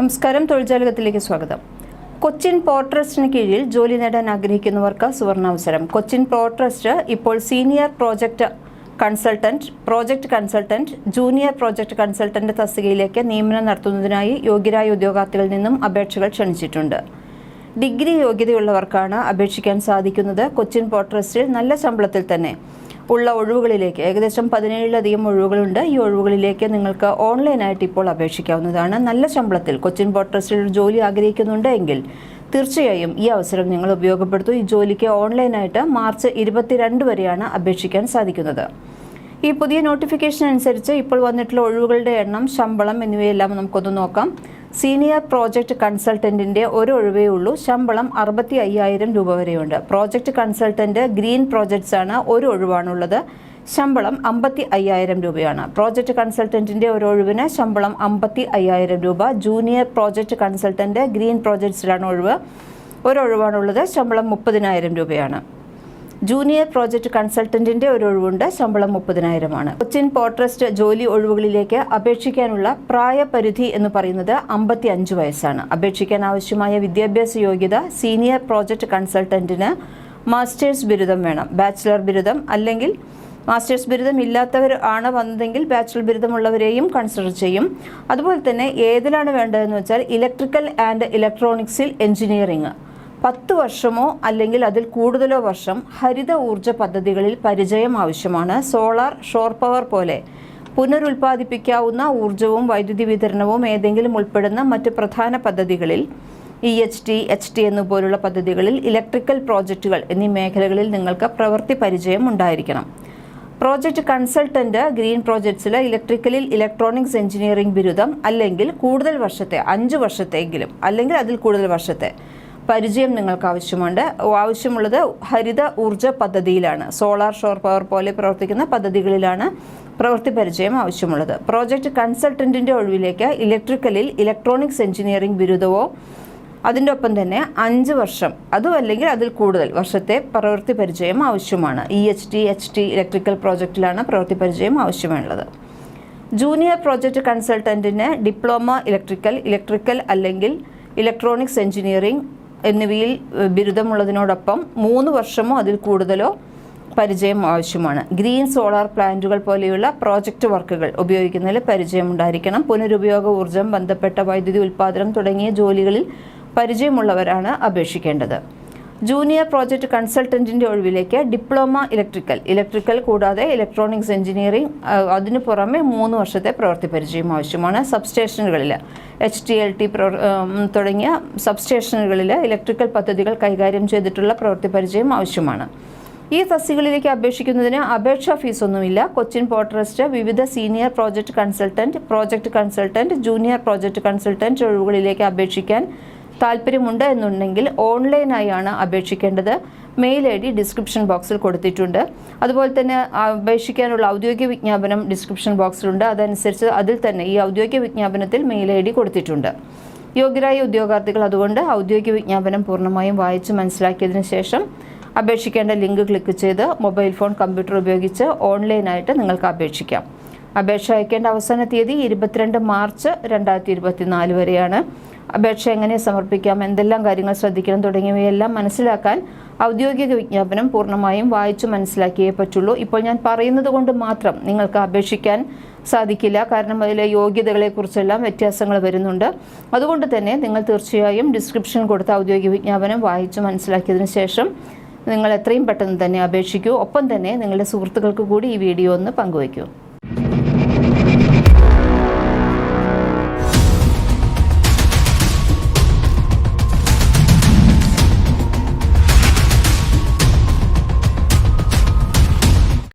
നമസ്കാരം തൊഴിൽജാലകത്തിലേക്ക് സ്വാഗതം. കൊച്ചിൻ പോർട്ട് ട്രസ്റ്റിന് കീഴിൽ ജോലി നേടാൻ ആഗ്രഹിക്കുന്നവർക്ക് സുവർണാവസരം. കൊച്ചിൻ പോർട്ട് ട്രസ്റ്റ് ഇപ്പോൾ senior project consultant project consultant junior project consultant തസ്തികയിലേക്ക് നിയമനം നടത്തുന്നതിനായി യോഗ്യരായ ഉദ്യോഗാർത്ഥികളിൽ നിന്നും അപേക്ഷകൾ ക്ഷണിച്ചിട്ടുണ്ട്. ഡിഗ്രി യോഗ്യതയുള്ളവർക്കാണ് അപേക്ഷിക്കാൻ സാധിക്കുന്നത് കൊച്ചിൻ പോർട്ട് ട്രസ്റ്റിൽ നല്ല ശമ്പളത്തിൽ തന്നെ. ഉള്ള ഒഴിവുകളിലേക്ക് ഏകദേശം പതിനേഴിലധികം ഒഴിവുകളുണ്ട്. ഈ ഒഴിവുകളിലേക്ക് നിങ്ങൾക്ക് ഓൺലൈനായിട്ട് ഇപ്പോൾ അപേക്ഷിക്കാവുന്നതാണ്. നല്ല ശമ്പളത്തിൽ കൊച്ചിൻ പോർട്ട് ട്രസ്റ്റിൽ ജോലി ആഗ്രഹിക്കുന്നുണ്ട് എങ്കിൽ തീർച്ചയായും ഈ അവസരം ഞങ്ങൾ ഉപയോഗപ്പെടുത്തും. ഈ ജോലിക്ക് ഓൺലൈനായിട്ട് മാർച്ച് ഇരുപത്തിരണ്ട് വരെയാണ് അപേക്ഷിക്കാൻ സാധിക്കുന്നത്. ഈ പുതിയ നോട്ടിഫിക്കേഷൻ അനുസരിച്ച് ഇപ്പോൾ വന്നിട്ടുള്ള ഒഴിവുകളുടെ എണ്ണം ശമ്പളം എന്നിവയെല്ലാം നമുക്കൊന്ന് നോക്കാം. സീനിയർ പ്രോജക്റ്റ് കൺസൾട്ടന്റിന്റെ ഒരു ഒഴിവേ ഉള്ളൂ. ശമ്പളം അറുപത്തി അയ്യായിരം രൂപ വരെയുണ്ട്. പ്രോജക്റ്റ് കൺസൾട്ടന്റ് ഗ്രീൻ പ്രോജക്ട്സ് ആണ് ഒരു ഒഴിവാണുള്ളത്. ശമ്പളം അമ്പത്തി അയ്യായിരം രൂപയാണ്. പ്രോജക്റ്റ് കൺസൾട്ടന്റിന്റെ ഒരു ഒഴിവിന് ശമ്പളം അമ്പത്തി അയ്യായിരം രൂപ. ജൂനിയർ പ്രോജക്റ്റ് കൺസൾട്ടന്റ് ഗ്രീൻ പ്രോജക്ട്സിലാണ് ഒഴിവ്. ഒരു ഒഴിവാണുള്ളത്. ശമ്പളം മുപ്പതിനായിരം രൂപയാണ്. ജൂനിയർ പ്രോജക്റ്റ് കൺസൾട്ടന്റിന്റെ ഒരു ഒഴിവുണ്ട്. ശമ്പളം മുപ്പതിനായിരമാണ്. കൊച്ചിൻ പോർട്രസ്റ്റ് ജോലി ഒഴിവുകളിലേക്ക് അപേക്ഷിക്കാനുള്ള പ്രായപരിധി എന്ന് പറയുന്നത് അമ്പത്തി അഞ്ച് വയസ്സാണ്. അപേക്ഷിക്കാൻ ആവശ്യമായ വിദ്യാഭ്യാസ യോഗ്യത സീനിയർ പ്രോജക്റ്റ് കൺസൾട്ടന്റിന് മാസ്റ്റേഴ്സ് ബിരുദം വേണം. ബാച്ചിലർ ബിരുദം അല്ലെങ്കിൽ മാസ്റ്റേഴ്സ് ബിരുദം ഇല്ലാത്തവർ ആണ് വന്നതെങ്കിൽ ബാച്ചിലർ ബിരുദമുള്ളവരെയും കൺസിഡർ ചെയ്യും. അതുപോലെ തന്നെ ഏതിലാണ് വേണ്ടതെന്ന് വെച്ചാൽ ഇലക്ട്രിക്കൽ ആൻഡ് ഇലക്ട്രോണിക്സിൽ എഞ്ചിനീയറിംഗ് പത്ത് വർഷമോ അല്ലെങ്കിൽ അതിൽ കൂടുതലോ വർഷം ഹരിത ഊർജ പദ്ധതികളിൽ പരിചയം ആവശ്യമാണ്. സോളാർ ഷോർ പവർ പോലെ പുനരുൽപ്പാദിപ്പിക്കാവുന്ന ഊർജവും വൈദ്യുതി വിതരണവും ഏതെങ്കിലും ഉൾപ്പെടുന്ന മറ്റ് പ്രധാന പദ്ധതികളിൽ E H T H T എന്നുപോലുള്ള പദ്ധതികളിൽ ഇലക്ട്രിക്കൽ പ്രോജക്റ്റുകൾ എന്നീ മേഖലകളിൽ നിങ്ങൾക്ക് പ്രവൃത്തി പരിചയം ഉണ്ടായിരിക്കണം. പ്രോജക്റ്റ് കൺസൾട്ടന്റ് ഗ്രീൻ പ്രോജക്ട്സിൽ ഇലക്ട്രിക്കലിൽ ഇലക്ട്രോണിക്സ് എഞ്ചിനീയറിംഗ് ബിരുദം അല്ലെങ്കിൽ കൂടുതൽ വർഷത്തെ അഞ്ച് വർഷത്തെങ്കിലും അല്ലെങ്കിൽ അതിൽ കൂടുതൽ വർഷത്തെ പരിചയം നിങ്ങൾക്ക് ആവശ്യമുണ്ട് ആവശ്യമുള്ളത് ഹരിത ഊർജ പദ്ധതിയിലാണ്. സോളാർ ഷോർ പവർ പോലെ പ്രവർത്തിക്കുന്ന പദ്ധതികളിലാണ് പ്രവൃത്തി പരിചയം ആവശ്യമുള്ളത്. പ്രോജക്റ്റ് കൺസൾട്ടന്റിന്റെ ഒഴിവിലേക്ക് ഇലക്ട്രിക്കലിൽ ഇലക്ട്രോണിക്സ് എഞ്ചിനീയറിംഗ് ബിരുദവോ അതിന്റെ ഒപ്പം തന്നെ അഞ്ച് വർഷം അതും അല്ലെങ്കിൽ അതിൽ കൂടുതൽ വർഷത്തെ പ്രവൃത്തി പരിചയം ആവശ്യമാണ്. E H T H T electrical പ്രോജക്റ്റിലാണ് പ്രവൃത്തി പരിചയം ആവശ്യമുള്ളത്. ജൂനിയർ പ്രോജക്റ്റ് കൺസൾട്ടന്റിന് ഡിപ്ലോമ ഇലക്ട്രിക്കൽ ഇലക്ട്രിക്കൽ അല്ലെങ്കിൽ ഇലക്ട്രോണിക്സ് എഞ്ചിനീയറിംഗ് എന്നിവയിൽ ബിരുദമുള്ളതിനോടൊപ്പം മൂന്ന് വർഷമോ അതിൽ കൂടുതലോ പരിചയം ആവശ്യമാണ്. ഗ്രീൻ സോളാർ പ്ലാന്റുകൾ പോലെയുള്ള പ്രോജക്റ്റ് വർക്കുകൾ ഉപയോഗിക്കുന്നതിൽ പരിചയമുണ്ടായിരിക്കണം. പുനരുപയോഗ ഊർജം ബന്ധപ്പെട്ട വൈദ്യുതി ഉൽപ്പാദനം തുടങ്ങിയ ജോലികളിൽ പരിചയമുള്ളവരാണ് അപേക്ഷിക്കേണ്ടത്. ജൂനിയർ പ്രോജക്റ്റ് കൺസൾട്ടന്റിന്റെ ഒഴിവിലേക്ക് ഡിപ്ലോമ ഇലക്ട്രിക്കൽ. ഇലക്ട്രിക്കൽ കൂടാതെ ഇലക്ട്രോണിക്സ് എഞ്ചിനീയറിംഗ് അതിന് പുറമെ മൂന്ന് വർഷത്തെ പ്രവൃത്തി പരിചയം ആവശ്യമാണ്. സബ്സ്റ്റേഷനുകളിൽ എച്ച് ടി എൽ ടി തുടങ്ങിയ സബ്സ്റ്റേഷനുകളിൽ ഇലക്ട്രിക്കൽ പദ്ധതികൾ കൈകാര്യം ചെയ്തിട്ടുള്ള പ്രവൃത്തി പരിചയം ആവശ്യമാണ്. ഈ തസ്തികളിലേക്ക് അപേക്ഷിക്കുന്നതിന് അപേക്ഷാ ഫീസൊന്നുമില്ല. കൊച്ചിൻ പോർട്ട് ട്രസ്റ്റ് വിവിധ senior project consultant project consultant junior project consultant ഒഴിവുകളിലേക്ക് അപേക്ഷിക്കാൻ താല്പര്യമുണ്ട് എന്നുണ്ടെങ്കിൽ ഓൺലൈനായാണ് അപേക്ഷിക്കേണ്ടത്. മെയിൽ ഐ ഡി ഡിസ്ക്രിപ്ഷൻ ബോക്സിൽ കൊടുത്തിട്ടുണ്ട്. അതുപോലെ തന്നെ അപേക്ഷിക്കാനുള്ള ഔദ്യോഗിക വിജ്ഞാപനം ഡിസ്ക്രിപ്ഷൻ ബോക്സിലുണ്ട്. അതനുസരിച്ച് അതിൽ തന്നെ ഈ ഔദ്യോഗിക വിജ്ഞാപനത്തിൽ മെയിൽ ഐ ഡി കൊടുത്തിട്ടുണ്ട്. യോഗ്യരായ ഉദ്യോഗാർത്ഥികൾ അതുകൊണ്ട് ഔദ്യോഗിക വിജ്ഞാപനം പൂർണമായും വായിച്ച് മനസ്സിലാക്കിയതിനു ശേഷം അപേക്ഷിക്കേണ്ട ലിങ്ക് ക്ലിക്ക് ചെയ്ത് മൊബൈൽ ഫോൺ കമ്പ്യൂട്ടർ ഉപയോഗിച്ച് ഓൺലൈനായിട്ട് നിങ്ങൾക്ക് അപേക്ഷിക്കാം. അപേക്ഷ അയക്കേണ്ട അവസാന തീയതി ഇരുപത്തിരണ്ട് മാർച്ച് രണ്ടായിരത്തി ഇരുപത്തിനാല് വരെയാണ്. അപേക്ഷ എങ്ങനെ സമർപ്പിക്കാം എന്തെല്ലാം കാര്യങ്ങൾ ശ്രദ്ധിക്കണം തുടങ്ങിയവയെല്ലാം മനസ്സിലാക്കാൻ ഔദ്യോഗിക വിജ്ഞാപനം പൂർണമായും വായിച്ചു മനസ്സിലാക്കിയേ പറ്റുള്ളൂ. ഇപ്പോൾ ഞാൻ പറയുന്നത് കൊണ്ട് മാത്രം നിങ്ങൾക്ക് അപേക്ഷിക്കാൻ സാധിക്കില്ല. കാരണം അതിലെ യോഗ്യതകളെക്കുറിച്ചെല്ലാം വ്യത്യാസങ്ങൾ വരുന്നുണ്ട്. അതുകൊണ്ട് തന്നെ നിങ്ങൾ തീർച്ചയായും ഡിസ്ക്രിപ്ഷൻ കൊടുത്ത ഔദ്യോഗിക വിജ്ഞാപനം വായിച്ചു മനസ്സിലാക്കിയതിന് ശേഷം നിങ്ങൾ എത്രയും പെട്ടെന്ന് തന്നെ അപേക്ഷിക്കൂ. ഒപ്പം തന്നെ നിങ്ങളുടെ സുഹൃത്തുക്കൾക്ക് കൂടി ഈ വീഡിയോ ഒന്ന് പങ്കുവയ്ക്കൂ.